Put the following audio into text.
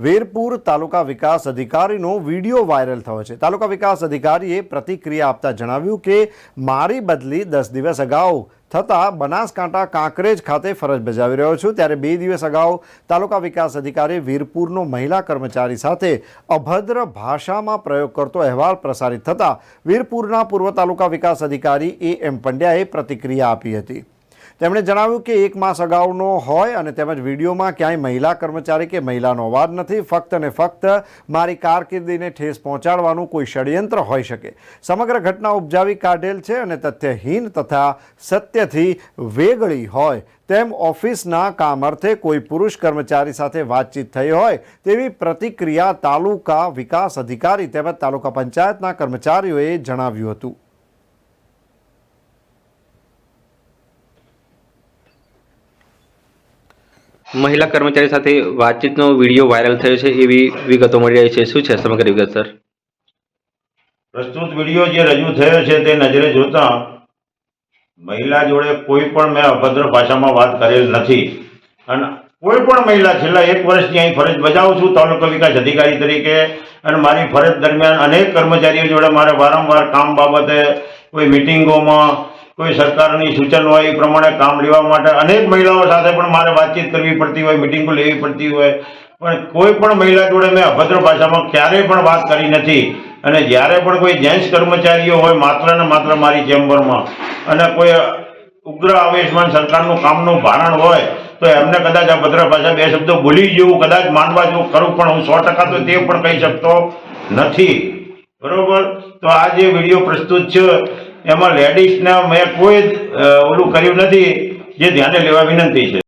વીરપુર તાલુકા વિકાસ અધિકારીનો video viral થયો છે. તાલુકા વિકાસ અધિકારીએ પ્રતિક્રિયા આપતા જણાવ્યું કે મારી બદલી દસ દિવસ અગાઉ થતાં બનાસકાંઠા કાંકરેજ ખાતે ફરજ બજાવી રહ્યો છું. ત્યારે બે દિવસ અગાઉ તાલુકા વિકાસ અધિકારી વીરપુરનો મહિલા કર્મચારી સાથે અભદ્ર ભાષામાં પ્રયોગ કરતો અહેવાલ પ્રસારિત થતાં વીરપુરના પૂર્વ તાલુકા વિકાસ અધિકારી એ એમ પંડ્યાએ પ્રતિક્રિયા આપી હતી. તેમણે જણાવ્યું કે એક માસ અગાઉનો હોય અને તેમજ વિડીયોમાં ક્યાંય મહિલા કર્મચારી કે મહિલાનો અવાજ નથી, ફક્ત ને ફક્ત મારી કારકિર્દીને ઠેસ પહોંચાડવાનું કોઈ ષડયંત્ર હોઈ શકે. સમગ્ર ઘટના ઉપજાવી કાઢેલ છે અને તથ્યહીન તથા સત્યથી વેગળી હોય તેમ ઓફિસના કામ અર્થે કોઈ પુરુષ કર્મચારી સાથે વાતચીત થઈ હોય તેવી પ્રતિક્રિયા તાલુકા વિકાસ અધિકારી તેમજ તાલુકા પંચાયતના કર્મચારીઓએ જણાવ્યું હતું. મહિલા કર્મચારી સાથે વાતચીતનો વીડિયો વાયરલ થયો છે, એવી વિગતો મળી રહી છે. શું છે સમગ્ર વિગત, સર? પ્રસ્તુત વીડિયો જે રજૂ થયો છે તે નજરે જોતા મહિલા જોડે કોઈ પણ મેં અભદ્ર ભાષામાં વાત કરેલ નથી. અને કોઈ પણ મહિલા છેલ્લા એક વર્ષથી અહીં ફરજ બજાવું છું, તાલુકા વિકાસ અધિકારી તરીકે, અને મારી ફરજ દરમિયાન અનેક કર્મચારીઓ જોડે મારે વારંવાર કામ બાબતે કોઈ મિટિંગોમાં કોઈ સરકારની સૂચન હોય એ પ્રમાણે કામ લેવા માટે અનેક મહિલાઓ સાથે પણ મારે વાતચીત કરવી પડતી હોય, મિટિંગો લેવી પડતી હોય. પણ કોઈ પણ મહિલા જોડે મેં અભદ્ર ભાષામાં ક્યારેય પણ વાત કરી નથી. અને જ્યારે પણ કોઈ જેન્ટ્સ કર્મચારીઓ હોય, માત્ર ને માત્ર મારી ચેમ્બરમાં, અને કોઈ ઉગ્ર આવેશમાં સરકારનું કામનું ભારણ હોય, તો એમને કદાચ આ ભદ્ર ભાષા બે શબ્દો ભૂલી જેવું, કદાચ માનવા જેવું ખરું પણ હું સો ટકા તો તે પણ કહી શકતો નથી. બરોબર? તો આ જે વીડિયો પ્રસ્તુત છે એમાં લેડીઝના મેં કોઈ ઓલું કર્યું નથી. જે ધ્યાને લેવા વિનંતી છે.